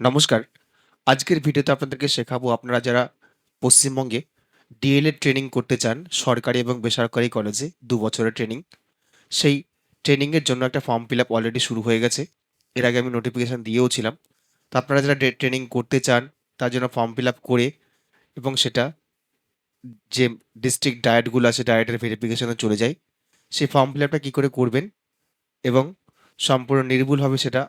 নমস্কার। আজকের ভিডিওতে আপনাদেরকে শেখাবো আপনারা যারা পশ্চিমবঙ্গে ডিএলএড ট্রেনিং করতে চান, সরকারি এবং বেসরকারি কলেজে দু বছরের ট্রেনিং সেই ট্রেনিংয়ের জন্য একটা ফর্ম ফিল আপ অলরেডি শুরু হয়ে গেছে। এর আগে আমি নোটিফিকেশান দিয়েও ছিলাম। তো আপনারা যারা ট্রেনিং করতে চান, তার জন্য ফর্ম ফিল আপ করে এবং সেটা যে ডিস্ট্রিক্ট ডায়েটগুলো আছে ডায়েটের ভেরিফিকেশনে চলে যায়, সেই ফর্ম ফিল আপটা কী করে করবেন এবং সম্পূর্ণ নির্ভুলভাবে সেটা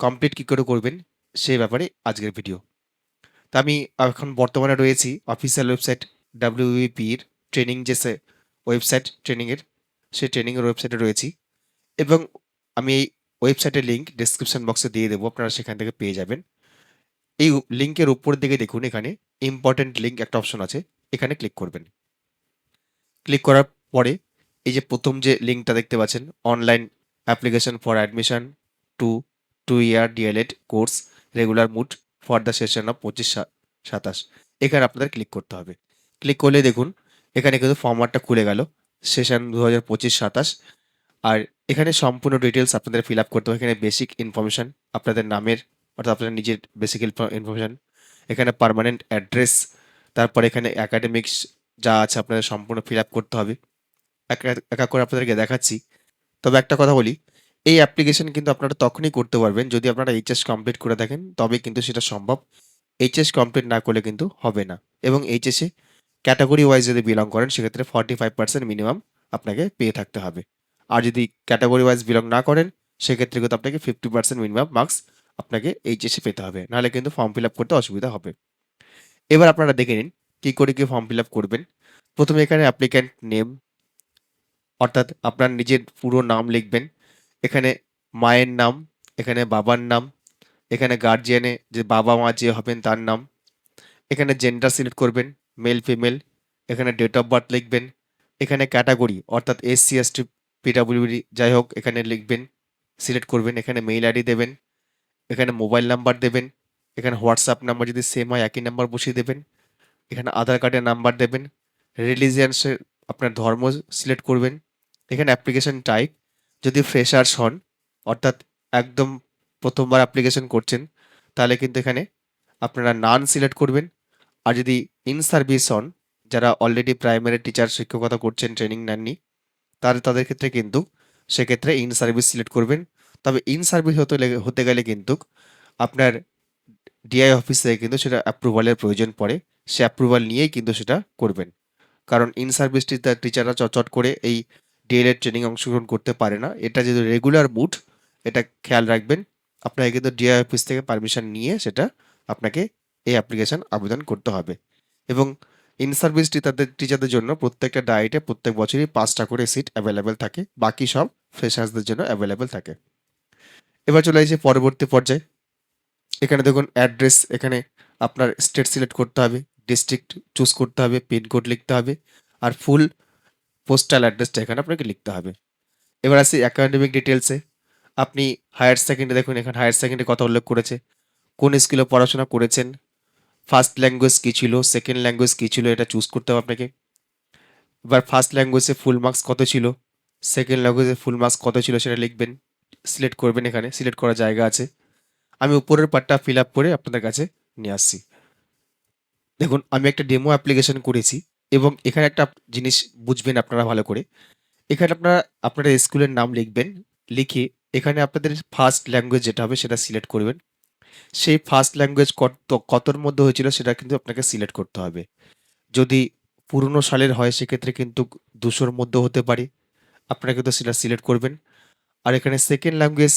কমপ্লিট কী করে করবেন সেই ব্যাপারে আজকের ভিডিও তা আমি এখন বর্তমানে রয়েছি অফিসিয়াল ওয়েবসাইট ডাব্লিউপির ট্রেনিং যে ওয়েবসাইট ট্রেনিংয়ের সেই ট্রেনিংয়ের ওয়েবসাইটে রয়েছি। এবং আমি এই ওয়েবসাইটের লিঙ্ক ডিসক্রিপশন বক্সে দিয়ে দেবো, আপনারা সেখান থেকে পেয়ে যাবেন। এই লিঙ্কের উপরের দিকে দেখুন এখানে ইম্পর্টেন্ট লিঙ্ক একটা অপশন আছে, এখানে ক্লিক করবেন। ক্লিক করার পরে এই যে প্রথম যে লিঙ্কটা দেখতে পাচ্ছেন online application for admission to two year DElEd course regular mode for the session of পঁচিশ সাতাশ। এখানে আপনাদের ক্লিক করতে হবে। ক্লিক করলে দেখুন, এখানে কিন্তু ফর্মাটটা খুলে গেল। সেশন দু হাজার পঁচিশ সাতাশ। আর এখানে সম্পূর্ণ ডিটেলস আপনাদের ফিল আপ করতে হবে। এখানে বেসিক ইনফরমেশান আপনাদের নামের, অর্থাৎ আপনাদের নিজের বেসিক ইনফরমেশান এখানে পারমানেন্ট অ্যাড্রেস তারপর এখানে অ্যাকাডেমিক্স যা আছে আপনাদের সম্পূর্ণ ফিল আপ করতে হবে। একা একা করে আপনাদেরকে দেখাচ্ছি। তবে একটা কথা বলি এই অ্যাপ্লিকেশন কিন্তু আপনারা তখনই করতে পারবেন যদি আপনারা এইচএস কমপ্লিট করে থাকেন তবে কিন্তু সেটা সম্ভব। এইচএস কমপ্লিট না করলে কিন্তু হবে না এবং এইচএসে ক্যাটাগরি ওয়াইজ যদি বিলং করেন, সেক্ষেত্রে ফর্টি ফাইভ পার্সেন্ট মিনিমাম আপনাকে পেয়ে থাকতে হবে। আর যদি ক্যাটাগরি ওয়াইজ বিলং না করেন, সেক্ষেত্রে কিন্তু আপনাকে ফিফটি পার্সেন্ট মিনিমাম মার্কস আপনাকে এইচএসে পেতে হবে। নাহলে কিন্তু ফর্ম ফিল আপ করতে অসুবিধা হবে। এবার আপনারা দেখে নিন কী করে কি ফর্ম ফিল আপ করবেন। প্রথমে এখানে অ্যাপ্লিক্যান্ট নেম অর্থাৎ আপনার নিজের পুরো নাম লিখবেন। এখানে মায়ের নাম, এখানে বাবার নাম, এখানে গার্জিয়ানে যে বাবা মা যে হবেন তার নাম, এখানে জেন্ডার সিলেক্ট করবেন মেল ফিমেল এখানে ডেট অফ বার্থ লিখবেন, এখানে ক্যাটাগরি অর্থাৎ এসসি এসটি পিডাব্লিউডি যাই হোক, এখানে লিখবেন সিলেক্ট করবেন, এখানে মেইল আইডি দেবেন, এখানে মোবাইল নাম্বার দেবেন, এখানে হোয়াটসঅ্যাপ নাম্বার যদি সেম হয়, একই নাম্বার বসিয়ে দেবেন, এখানে আধার কার্ডের নাম্বার দেবেন রিলিজিয়ান্সের আপনার ধর্ম সিলেক্ট করবেন, এখানে অ্যাপ্লিকেশন টাইপ যদি ফ্রেশার্স হন, অর্থাৎ একদম প্রথমবার অ্যাপ্লিকেশন করছেন, তাহলে কিন্তু এখানে আপনারা নান সিলেক্ট করবেন। আর যদি ইন সার্ভিস হন, যারা অলরেডি প্রাইমারি টিচার শিক্ষকতা করছেন ট্রেনিং নেননি তাহলে তাদের ক্ষেত্রে কিন্তু সেক্ষেত্রে ইন সার্ভিস সিলেক্ট করবেন। তবে ইন সার্ভিস হতে হতে গেলে কিন্তু আপনার ডিআই অফিস থেকে কিন্তু সেটা অ্যাপ্রুভালের প্রয়োজন পড়ে। সে অ্যাপ্রুভাল নিয়েই কিন্তু সেটা করবেন। কারণ ইন সার্ভিস টিচাররা চটচট করে এই ডিএলএড ট্রেনিং অংশগ্রহণ করতে পারে না। এটা যেহেতু রেগুলার মুড এটা খেয়াল রাখবেন। আপনাকে কিন্তু ডিআই অফিস থেকে পারমিশন নিয়ে সেটা আপনাকে এই অ্যাপ্লিকেশান আবেদন করতে হবে। এবং ইন সার্ভিস টিচারদের টিচারদের জন্য প্রত্যেকটা ডায়েটে প্রত্যেক বছরই পাঁচটা করে সিট অ্যাভেলেবেল থাকে। বাকি সব ফ্রেশার্সদের জন্য অ্যাভেলেবেল থাকে। এবার চলে আসছে পরবর্তী পর্যায়ে। এখানে দেখুন অ্যাড্রেস এখানে আপনার স্টেট সিলেক্ট করতে হবে ডিস্ট্রিক্ট চুজ করতে হবে পিনকোড লিখতে হবে। আর ফুল পোস্টাল অ্যাড্রেসটা এখানে আপনাকে লিখতে হবে। এবার আসি অ্যাকাডেমিক ডিটেলসে আপনি হায়ার সেকেন্ডারি দেখুন, এখানে হায়ার সেকেন্ডারি কথা উল্লেখ করেছে। কোন স্কিলে পড়াশোনা করেছেন? ফার্স্ট ল্যাঙ্গুয়েজ কী ছিল? সেকেন্ড ল্যাঙ্গুয়েজ কী ছিল? এটা চুজ করতে হবে আপনাকে। এবার ফার্স্ট ল্যাঙ্গুয়েজে ফুল মার্কস কত ছিল? সেকেন্ড ল্যাঙ্গুয়েজে ফুল মার্কস কত ছিল সেটা লিখবেন। সিলেক্ট করবেন এখানে সিলেক্ট করার জায়গা আছে। আমি উপরের পার্টটা ফিল আপ করে আপনাদের কাছে নিয়ে আসছি। দেখুন, আমি একটা ডেমো অ্যাপ্লিকেশন করেছি। এবং এখানে একটা জিনিস বুঝবেন আপনারা ভালো করে। এখানে আপনারা আপনারা স্কুলের নাম লিখবেন, লিখে এখানে আপনাদের ফার্স্ট ল্যাঙ্গুয়েজ যেটা হবে সেটা সিলেক্ট করবেন। সেই ফার্স্ট ল্যাঙ্গুয়েজ কত, কতর মধ্যে হয়েছিল সেটা কিন্তু আপনাকে সিলেক্ট করতে হবে। যদি পুরনো সালের হয় সেক্ষেত্রে কিন্তু দুশোর মধ্যে হতে পারে। আপনারা কিন্তু সেটা সিলেক্ট করবেন। আর এখানে সেকেন্ড ল্যাঙ্গুয়েজ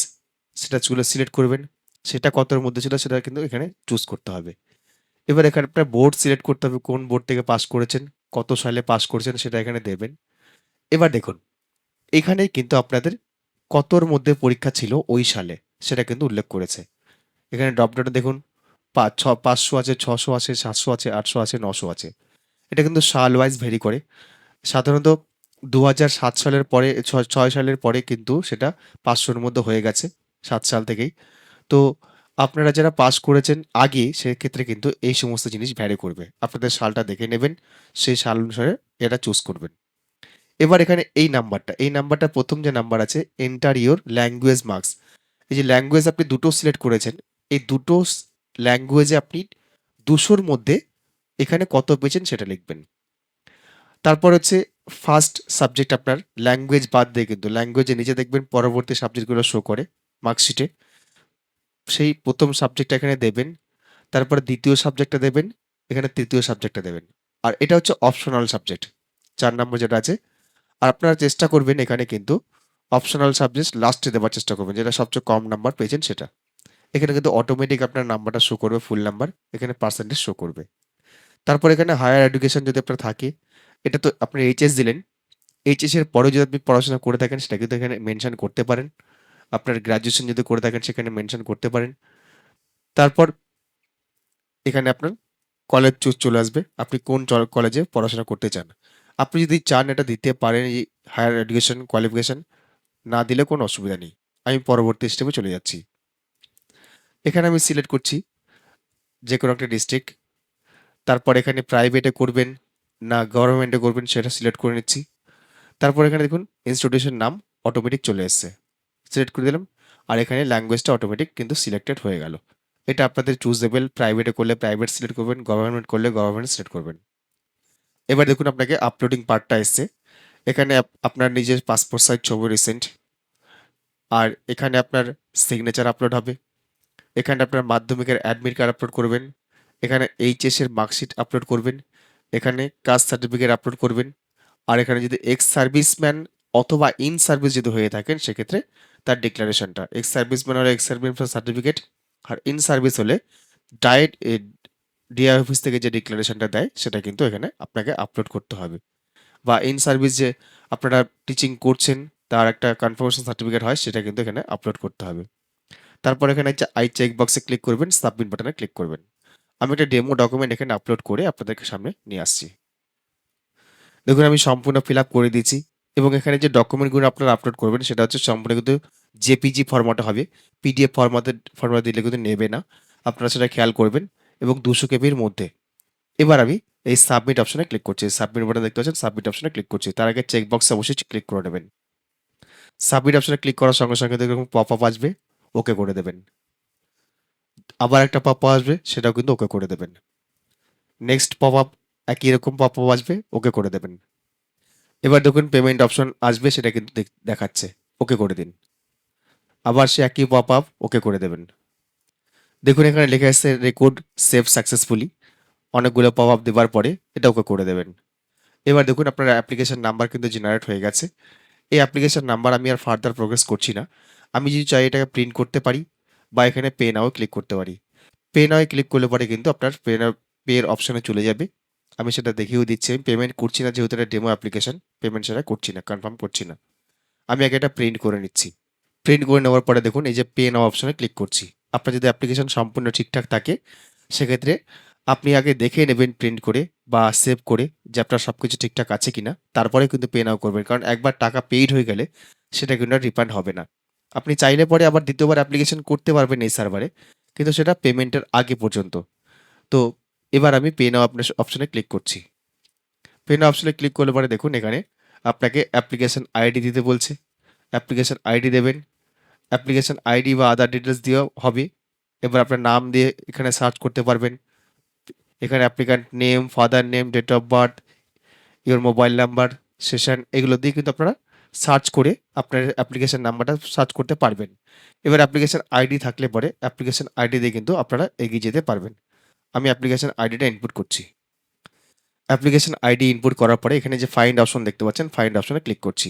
সেটা চুলে সিলেক্ট করবেন। সেটা কতর মধ্যে ছিল সেটা কিন্তু এখানে চুজ করতে হবে। এবার এখানে আপনার বোর্ড সিলেক্ট করতে হবে, কোন বোর্ড থেকে পাস করেছেন। কত সালে পাস করেছেন সেটা এখানে দেবেন। এবার দেখুন এখানে কিন্তু আপনাদের কতর মধ্যে পরীক্ষা ছিল ওই সালে সেটা কিন্তু উল্লেখ করেছে। এখানে ডপডাটা দেখুন পাঁচ ছ, পাঁচশো আছে, ছশো আছে, সাতশো আছে, আটশো আছে, নশো আছে। এটা কিন্তু সাল ওয়াইজ ভেরি করে। সাধারণত দু হাজার সাত সালের পরে ছয় সালের পরে কিন্তু সেটা পাঁচশোর মধ্যে হয়ে গেছে, সাত সাল থেকেই। তো আপনারা যারা পাস করেছেন আগে, সেক্ষেত্রে কিন্তু এই সমস্ত জিনিস ভ্যারি করবে। আপনাদের সালটা দেখে নেবেন, সেই সাল অনুসারে এটা চুজ করবেন। এবার এখানে এই নাম্বারটা এই নাম্বারটা প্রথম যে নাম্বার আছে এন্টার ইওর ল্যাঙ্গুয়েজ মার্কস এই যে ল্যাঙ্গুয়েজ আপনি দুটো সিলেক্ট করেছেন, এই দুটো ল্যাঙ্গুয়েজে আপনি দুশোর মধ্যে এখানে কত পেয়েছেন সেটা লিখবেন। তারপর হচ্ছে ফার্স্ট সাবজেক্ট আপনার ল্যাঙ্গুয়েজ বাদ দিয়ে কিন্তু ল্যাঙ্গুয়েজে নিচে দেখবেন, পরবর্তী সাবজেক্টগুলো শো করে মার্কশিটে সেই প্রথম সাবজেক্টটা এখানে দেবেন, তারপর দ্বিতীয় সাবজেক্টটা দেবেন, এখানে তৃতীয় সাবজেক্টটা দেবেন। আর এটা হচ্ছে অপশনাল সাবজেক্ট চার নম্বর যেটা আছে। আর আপনারা চেষ্টা করবেন এখানে কিন্তু অপশনাল সাবজেক্ট লাস্টে দেওয়ার চেষ্টা করবেন, যেটা সবচেয়ে কম নাম্বার পেয়েছেন সেটা। এখানে কিন্তু অটোমেটিক আপনার নাম্বারটা শো করবে ফুল নাম্বার এখানে পার্সেন্টেজ শো করবে। তারপর এখানে হায়ার এডুকেশন যদি আপনার থাকে, এটা তো আপনি এইচএস দিলেন এইচএস এর পরে যদি আপনি পড়াশোনা করে থাকেন, সেটা কিন্তু এখানে মেনশন করতে পারেন। আপনার গ্র্যাজুয়েশন যদি করে থাকেন, সেখানে মেনশন করতে পারেন। তারপর এখানে আপনার কলেজ চুজ চলে আসবে। আপনি কোন কলেজে পড়াশোনা করতে চান? আপনি যদি চান এটা দিতে পারেন, এই হায়ার এডুকেশন কোয়ালিফিকেশন না দিলে কোনো অসুবিধা নেই। আমি পরবর্তী স্টেপে চলে যাচ্ছি। এখানে আমি সিলেক্ট করছি যে কোনো একটা ডিস্ট্রিক্ট তারপর এখানে প্রাইভেটে করবেন, না গভর্নমেন্টে করবেন, সেটা সিলেক্ট করে নিচ্ছি। তারপর এখানে দেখুন ইনস্টিটিউশন নাম অটোমেটিক চলে এসছে। সিলেক্ট করে দিলাম। আর এখানে ল্যাঙ্গুয়েজটা অটোমেটিক কিন্তু সিলেক্টেড হয়ে গেল। এটা আপনাদের চুজেবল প্রাইভেটে করলে প্রাইভেট সিলেক্ট করবেন গভর্নমেন্ট করলে গভর্নমেন্ট সিলেক্ট করবেন। এবার দেখুন আপনাকে আপলোডিং পার্টটা এসছে। এখানে আপনার নিজের পাসপোর্ট সাইজ ছবি রিসেন্ট আর এখানে আপনার সিগনেচার আপলোড হবে। এখানে আপনার মাধ্যমিকের অ্যাডমিট কার্ড আপলোড করবেন। এখানে এইচএস এর মার্কশিট আপলোড করবেন। এখানে কাস্ট সার্টিফিকেট আপলোড করবেন। আর এখানে যদি এক্স সার্ভিসম্যান অথবা ইন সার্ভিস যদি হয়ে থাকেন, সেক্ষেত্রে তার ডিক্লারেশনটা এক্স সার্ভিসম্যান হলে এক্স সার্ভিসম্যান সার্টিফিকেট আর ইন সার্ভিস হলে ডায়েট ডিআই অফিস থেকে যে ডিক্লারেশনটা দেয়, সেটা কিন্তু এখানে আপনাকে আপলোড করতে হবে। বা ইন সার্ভিস যে আপনারা টিচিং করছেন, তার একটা কনফার্মেশন সার্টিফিকেট হয়, সেটা কিন্তু এখানে আপলোড করতে হবে। তারপর এখানে আই চেক বক্সে ক্লিক করবেন সাবমিট বাটনে ক্লিক করবেন। আমি একটা ডেমো ডকুমেন্ট এখানে আপলোড করে আপনাদেরকে সামনে নিয়ে আসছি। দেখুন, আমি সম্পূর্ণ ফিল আপ করে দিয়েছি। এবং এখানে যে ডকুমেন্টগুলো আপনারা আপলোড করবেন, সেটা হচ্ছে সম্পূর্ণ কিন্তু জেপিজি ফরম্যাটে হবে। পিডিএফ ফরম্যাটে ফরম্যাট দিলে কিন্তু নেবে না। আপনারা সেটা খেয়াল করবেন এবং দুশো কেবির মধ্যে। এবার আমি এই সাবমিট অপশনে ক্লিক করছি। সাবমিট বাটন দেখতে পাচ্ছেন সাবমিট অপশনে ক্লিক করছি। তার আগে চেক বক্সে অবশ্যই ক্লিক করে নেবেন। সাবমিট অপশনে ক্লিক করার সঙ্গে সঙ্গে দেখুন পপ আপ আসবে ওকে করে দেবেন। আবার একটা পপ আপ আসবে, সেটাও কিন্তু ওকে করে দেবেন। নেক্সট পপ আপ একই রকম পপ আপ আসবে ওকে করে দেবেন। এবার দেখুন পেমেন্ট অপশন আসবে, সেটা কিন্তু দেখ- দেখাচ্ছে। ওকে করে দিন। আবার সে একই পপ আপ ওকে করে দেবেন। দেখুন এখানে লেখা আছে রেকর্ড সেভ সাকসেসফুলি অনেকগুলো পপ আপ দেওয়ার পরে এটা ওকে করে দেবেন। এবার দেখুন আপনার অ্যাপ্লিকেশান নাম্বার কিন্তু জেনারেট হয়ে গেছে। এই অ্যাপ্লিকেশান নাম্বার আমি আর ফার্দার প্রোগ্রেস করছি না। আমি যদি চাই এটাকে প্রিন্ট করতে পারি বা এখানে পে নাও ক্লিক করতে পারি। পে নাও ক্লিক করলে পরে কিন্তু আপনার পে নাও পের অপশনে চলে যাবে। আমি সেটা দেখিয়েও দিচ্ছি। আমি পেমেন্ট করছি না, যেহেতু এটা ডেমো অ্যাপ্লিকেশন পেমেন্ট সেটা করছি না কনফার্ম করছি না। আমি আগে এটা প্রিন্ট করে নিচ্ছি। প্রিন্ট করে নেওয়ার পরে দেখুন, এই যে পে নাও অপশনে ক্লিক করছি। আপনার যদি অ্যাপ্লিকেশন সম্পূর্ণ ঠিকঠাক থাকে, সেক্ষেত্রে আপনি আগে দেখে নেবেন প্রিন্ট করে বা সেভ করে যে আপনার সব কিছু ঠিকঠাক আছে কি না তারপরে কিন্তু পে নাও করবেন, কারণ একবার টাকা পেইড হয়ে গেলে সেটা কিন্তু রিফান্ড হবে না। আপনি চাইলে পরে আবার দ্বিতীয়বার অ্যাপ্লিকেশন করতে পারবেন এই সার্ভারে কিন্তু সেটা পেমেন্টের আগে পর্যন্ত। তো এবার আমি পে নাও আপনার অপশনে ক্লিক করছি। পে নাও অপশনে ক্লিক করলে পরে দেখুন এখানে আপনাকে অ্যাপ্লিকেশন আইডি দিতে বলছে। অ্যাপ্লিকেশন আইডি দেবেন। অ্যাপ্লিকেশন আইডি বা আদার ডিটেলস দিয়েও হবে। এবার আপনার নাম দিয়ে এখানে সার্চ করতে পারবেন। এখানে applicant name father name date of birth your mobile number session এগুলো দিয়ে কিন্তু আপনারা সার্চ করে আপনার অ্যাপ্লিকেশান নাম্বারটা সার্চ করতে পারবেন। এবার অ্যাপ্লিকেশন আইডি থাকলে পরে অ্যাপ্লিকেশন আইডি দিয়ে কিন্তু আপনারা এগিয়ে যেতে পারবেন। আমি অ্যাপ্লিকেশন আইডিটা ইনপুট করছি। অ্যাপ্লিকেশন আইডি ইনপুট করার পরে এখানে যে ফাইন্ড অপশন দেখতে পাচ্ছেন ফাইন্ড অপশনে ক্লিক করছি।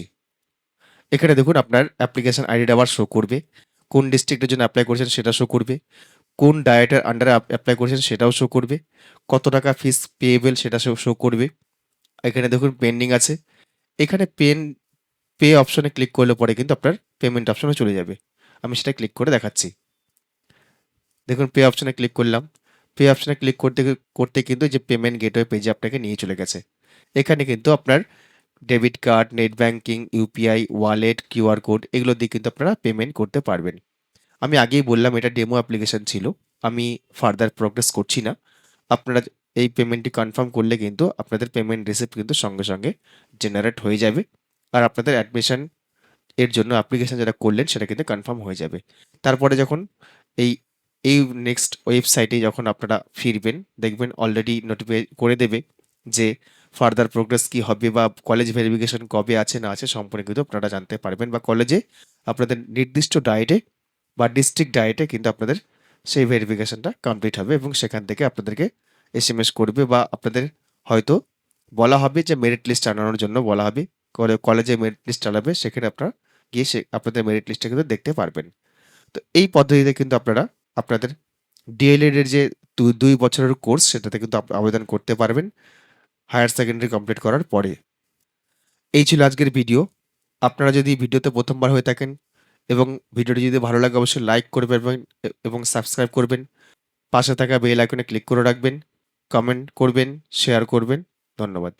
এখানে দেখুন আপনার অ্যাপ্লিকেশন আইডিটা আবার শো করবে। কোন ডিস্ট্রিক্টের জন্য অ্যাপ্লাই করেছেন সেটা শো করবে। কোন ডায়েটের আন্ডারে অ্যাপ্লাই করেছেন সেটাও শো করবে। কত টাকা ফিস পেয়েবেল সেটা শো করবে। এখানে দেখুন পেন্ডিং আছে। এখানে পেন পে অপশনে ক্লিক করলে পরে কিন্তু আপনার পেমেন্ট অপশনে চলে যাবে। আমি সেটা ক্লিক করে দেখাচ্ছি। দেখুন পে অপশনে ক্লিক করলাম। পে অপশনে ক্লিক করতে করতে কিন্তু যে পেমেন্ট গেটওয়ে পেজে আপনাকে নিয়ে চলে গেছে। এখানে কিন্তু আপনার debit card net banking UPI wallet QR code এগুলো দিয়ে কিন্তু আপনারা পেমেন্ট করতে পারবেন। আমি আগেই বললাম এটা ডেমো অ্যাপ্লিকেশন ছিল, আমি ফার্দার প্রোগ্রেস করছি না। আপনারা এই পেমেন্টটি কনফার্ম করলে কিন্তু আপনাদের পেমেন্ট রিসিপ্ট কিন্তু সঙ্গে সঙ্গে জেনারেট হয়ে যাবে। আর আপনাদের অ্যাডমিশন এর জন্য অ্যাপ্লিকেশন যেটা করলেন সেটা কিন্তু কনফার্ম হয়ে যাবে। তারপরে যখন এই এই নেক্সট ওয়েবসাইটে যখন আপনারা ফিরবেন, দেখবেন অলরেডি নোটিফাই করে দেবে যে ফার্দার প্রোগ্রেস কি হবে বা কলেজ ভেরিফিকেশন কবে আছে, না আছে সম্পর্কে কিন্তু আপনারা জানতে পারবেন বা কলেজে আপনাদের নির্দিষ্ট ডায়েটে বা ডিস্ট্রিক্ট ডায়েটে কিন্তু আপনাদের সেই ভেরিফিকেশনটা কমপ্লিট হবে এবং সেখান থেকে আপনাদেরকে এস এম এস করবে বা আপনাদের হয়তো বলা হবে যে মেরিট লিস্ট আনানোর জন্য বলা হবে। কলেজে মেরিট লিস্ট চালাবে, সেখানে আপনারা গিয়ে সে, আপনাদের মেরিট লিস্টটা কিন্তু দেখতে পারবেন। তো এই পদ্ধতিতে কিন্তু আপনারা আপনাদের ডিএলএড এর যে দুই বছরের কোর্স সেটাতে কিন্তু আবেদন করতে পারবেন। হায়ার সেকেন্ডারি কমপ্লিট করার পরে। এই ছিল আজকের ভিডিও আপনারা যদি ভিডিওতে প্রথমবার হয়ে থাকেন এবং ভিডিওটি যদি ভালো লাগে, অবশ্যই লাইক করবেন এবং সাবস্ক্রাইব করবেন। পাশে থাকা বেল আইকনে ক্লিক করে রাখবেন। কমেন্ট করবেন শেয়ার করবেন। ধন্যবাদ।